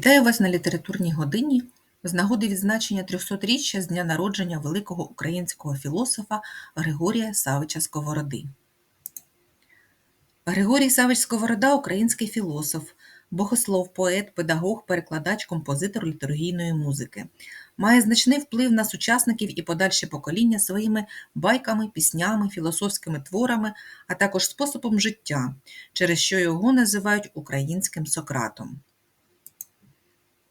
Вітаю вас на літературній годині з нагоди відзначення 300-річчя з дня народження великого українського філософа Григорія Савича Сковороди. Григорій Савич Сковорода – український філософ, богослов, поет, педагог, перекладач, композитор літургійної музики. Має значний вплив на сучасників і подальші покоління своїми байками, піснями, філософськими творами, а також способом життя, через що його називають українським Сократом.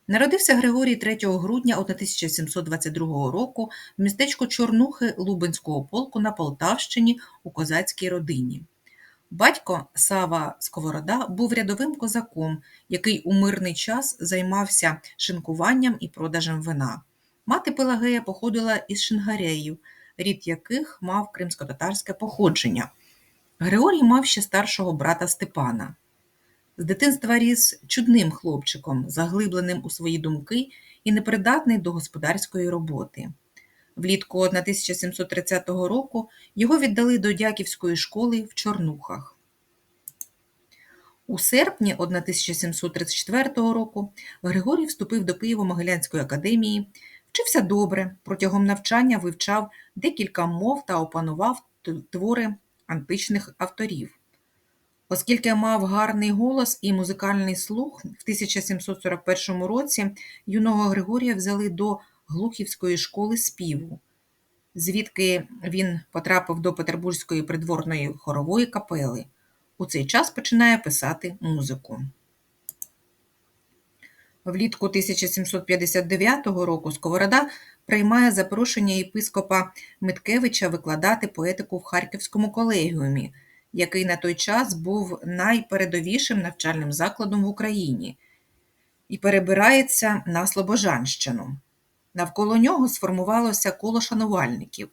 Народився Григорій 3 грудня 1722 року в містечку Чорнухи Лубенського полку на Полтавщині у козацькій родині. Батько Сава Сковорода був рядовим козаком, який у мирний час займався шинкуванням і продажем вина. Мати Пелагея походила із шингареїв, рід яких мав кримсько-татарське походження. Григорій мав ще старшого брата Степана. З дитинства ріс чудним хлопчиком, заглибленим у свої думки і непридатний до господарської роботи. Влітку 1730 року його віддали до дяківської школи в Чорнухах. У серпні 1734 року Григорій вступив до Києво-Могилянської академії, вчився добре, протягом навчання вивчав декілька мов та опанував твори античних авторів. Оскільки мав гарний голос і музикальний слух, в 1741 році юного Григорія взяли до Глухівської школи співу, звідки він потрапив до Петербурзької придворної хорової капели. У цей час починає писати музику. Влітку 1759 року Сковорода приймає запрошення єпископа Миткевича викладати поетику в Харківському колегіумі – який на той час був найпередовішим навчальним закладом в Україні, і перебирається на Слобожанщину. Навколо нього сформувалося коло шанувальників.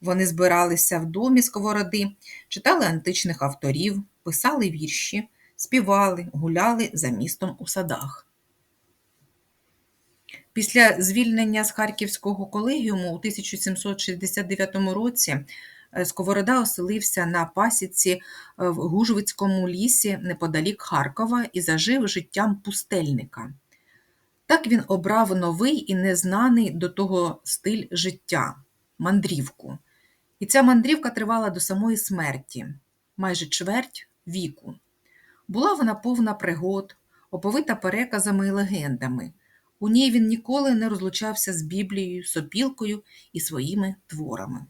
Вони збиралися в домі сковороди, читали античних авторів, писали вірші, співали, гуляли за містом у садах. Після звільнення з Харківського колегіуму у 1769 році Сковорода оселився на пасіці е, в Гужвицькому лісі неподалік Харкова і зажив життям пустельника. Так він обрав новий і незнаний до того стиль життя мандрівку. І ця мандрівка тривала до самої смерті, майже чверть віку. Була вона повна пригод, оповита переказами і легендами. У ній він ніколи не розлучався з Біблією, сопілкою і своїми творами.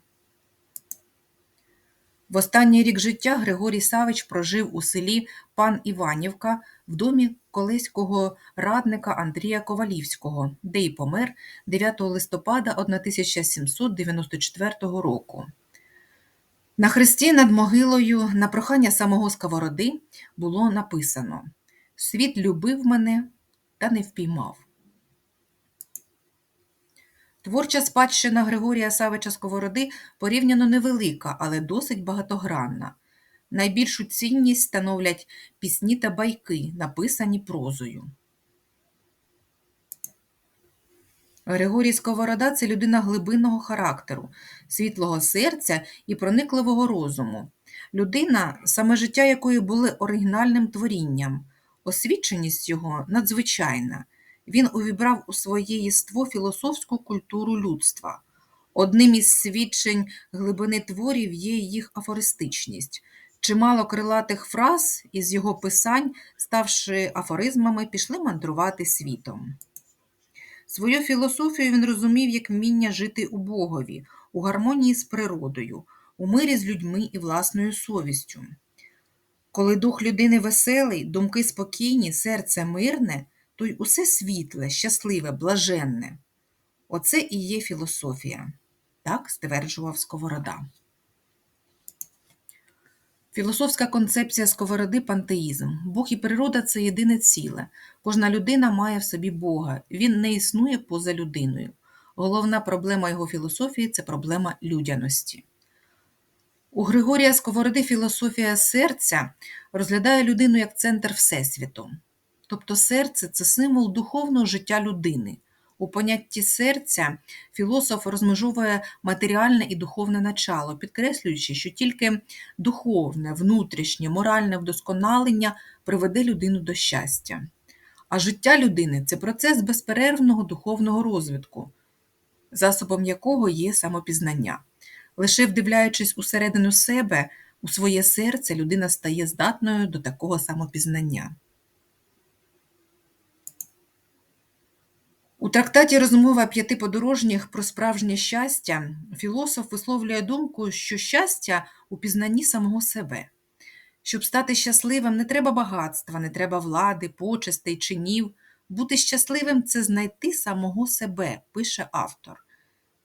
В останній рік життя Григорій Савич прожив у селі Пан Іванівка в домі колеського радника Андрія Ковалівського, де й помер 9 листопада 1794 року. На хресті над могилою на прохання самого Сковороди було написано Світ любив мене та не впіймав. Творча спадщина Григорія Савича Сковороди порівняно невелика, але досить багатогранна. Найбільшу цінність становлять пісні та байки, написані прозою. Григорій Сковорода це людина глибинного характеру, світлого серця і проникливого розуму. Людина, саме життя якої були оригінальним творінням, освіченість його надзвичайна. Він увібрав у своє єство філософську культуру людства. Одним із свідчень глибини творів є їх афористичність. Чимало крилатих фраз із його писань, ставши афоризмами, пішли мандрувати світом. Свою філософію він розумів як вміння жити у Богові, у гармонії з природою, у мирі з людьми і власною совістю. Коли дух людини веселий, думки спокійні, серце мирне то й усе світле, щасливе, блаженне. Оце і є філософія, так стверджував Сковорода. Філософська концепція сковороди пантеїзм. Бог і природа це єдине ціле. Кожна людина має в собі Бога, він не існує поза людиною. Головна проблема його філософії це проблема людяності. У Григорія Сковороди філософія серця розглядає людину як центр Всесвіту. Тобто серце це символ духовного життя людини. У понятті серця філософ розмежовує матеріальне і духовне начало, підкреслюючи, що тільки духовне, внутрішнє, моральне вдосконалення приведе людину до щастя. А життя людини це процес безперервного духовного розвитку, засобом якого є самопізнання. Лише вдивляючись усередину себе, у своє серце, людина стає здатною до такого самопізнання. У трактаті Розмова п'яти подорожніх про справжнє щастя філософ висловлює думку, що щастя у пізнанні самого себе. Щоб стати щасливим, не треба багатства, не треба влади, почестей, чинів. Бути щасливим це знайти самого себе, пише автор.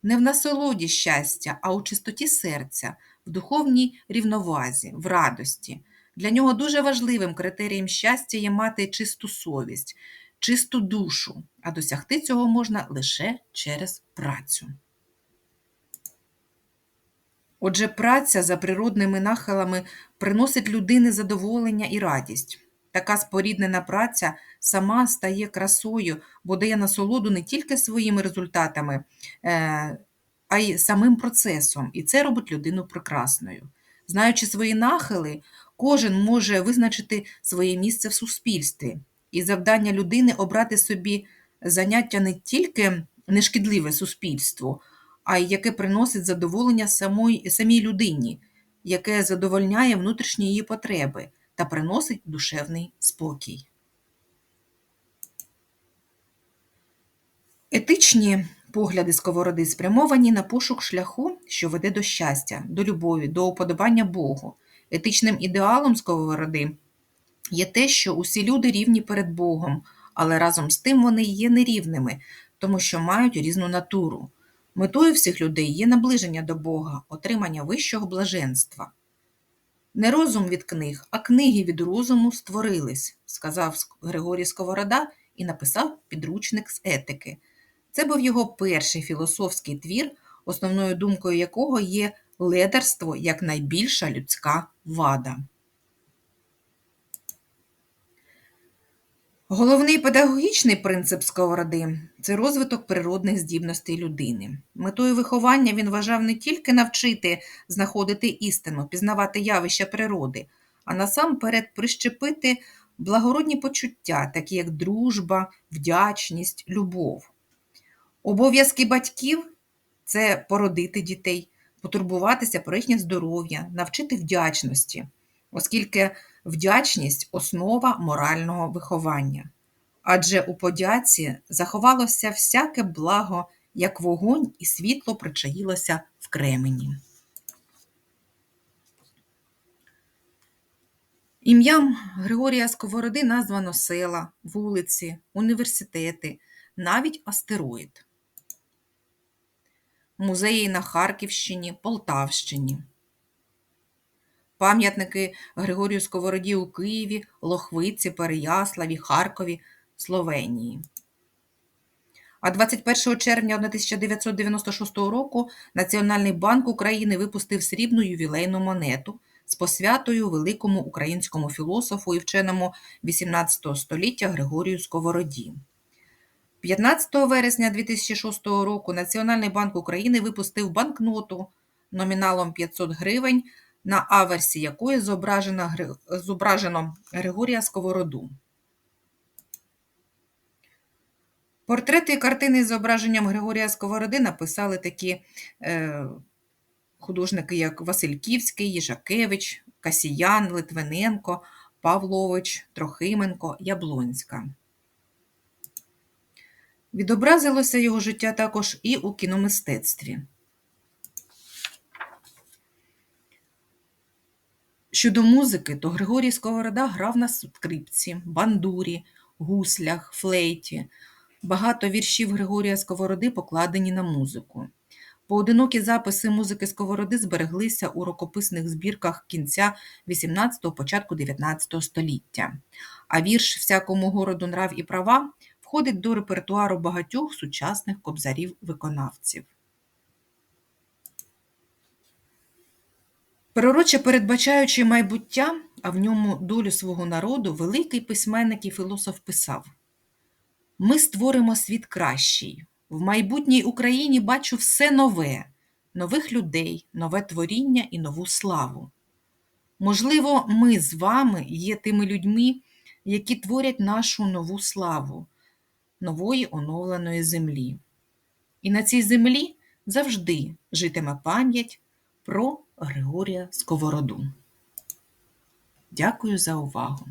Не в насолоді щастя, а у чистоті серця, в духовній рівновазі, в радості. Для нього дуже важливим критерієм щастя є мати чисту совість, чисту душу, а досягти цього можна лише через працю. Отже, праця за природними нахилами приносить людини задоволення і радість. Така споріднена праця сама стає красою, бо дає насолоду не тільки своїми результатами, е, а й самим процесом, і це робить людину прекрасною. Знаючи свої нахили, кожен може визначити своє місце в суспільстві, і завдання людини обрати собі заняття не тільки нешкідливе суспільству, а й яке приносить задоволення самій, самій людині, яке задовольняє внутрішні її потреби та приносить душевний спокій. Етичні погляди сковороди спрямовані на пошук шляху, що веде до щастя, до любові, до уподобання Богу. Етичним ідеалом сковороди є те, що усі люди рівні перед Богом, але разом з тим вони є нерівними, тому що мають різну натуру. Метою всіх людей є наближення до Бога, отримання вищого блаженства. Не розум від книг, а книги від розуму створились, сказав Григорій Сковорода і написав підручник з етики. Це був його перший філософський твір, основною думкою якого є ледарство як найбільша людська вада. Головний педагогічний принцип сковороди це розвиток природних здібностей людини. Метою виховання він вважав не тільки навчити знаходити істину, пізнавати явища природи, а насамперед прищепити благородні почуття, такі як дружба, вдячність, любов. Обов'язки батьків це породити дітей, потурбуватися про їхнє здоров'я, навчити вдячності, оскільки вдячність основа морального виховання. Адже у подяці заховалося всяке благо, як вогонь і світло причаїлося в кремені. Ім'ям Григорія Сковороди названо села, вулиці, університети, навіть астероїд. Музеї на Харківщині, Полтавщині пам'ятники Григорію Сковороді у Києві, Лохвиці, Переяславі, Харкові, Словенії. А 21 червня 1996 року Національний банк України випустив срібну ювілейну монету з посвятою великому українському філософу і вченому XVIII століття Григорію Сковороді. 15 вересня 2006 року Національний банк України випустив банкноту номіналом 500 гривень на аверсі якої зображено, зображено Григорія Сковороду. Портрети і картини з зображенням Григорія Сковороди написали такі е, художники, як Васильківський, Їжакевич, Касіян, Литвиненко, Павлович, Трохименко, Яблонська. Відобразилося його життя також і у кіномистецтві. Щодо музики, то Григорій Сковорода грав на скрипці, бандурі, гуслях, флейті. Багато віршів Григорія Сковороди покладені на музику. Поодинокі записи музики Сковороди збереглися у рукописних збірках кінця XVIII – початку XIX століття. А вірш Всякому городу нрав і права входить до репертуару багатьох сучасних кобзарів-виконавців. Пророче передбачаючи майбуття, а в ньому долю свого народу, великий письменник і філософ писав: Ми створимо світ кращий. В майбутній Україні бачу все нове, нових людей, нове творіння і нову славу. Можливо, ми з вами є тими людьми, які творять нашу нову славу, нової оновленої землі. І на цій землі завжди житиме пам'ять про Григорія Сковороду. Дякую за увагу!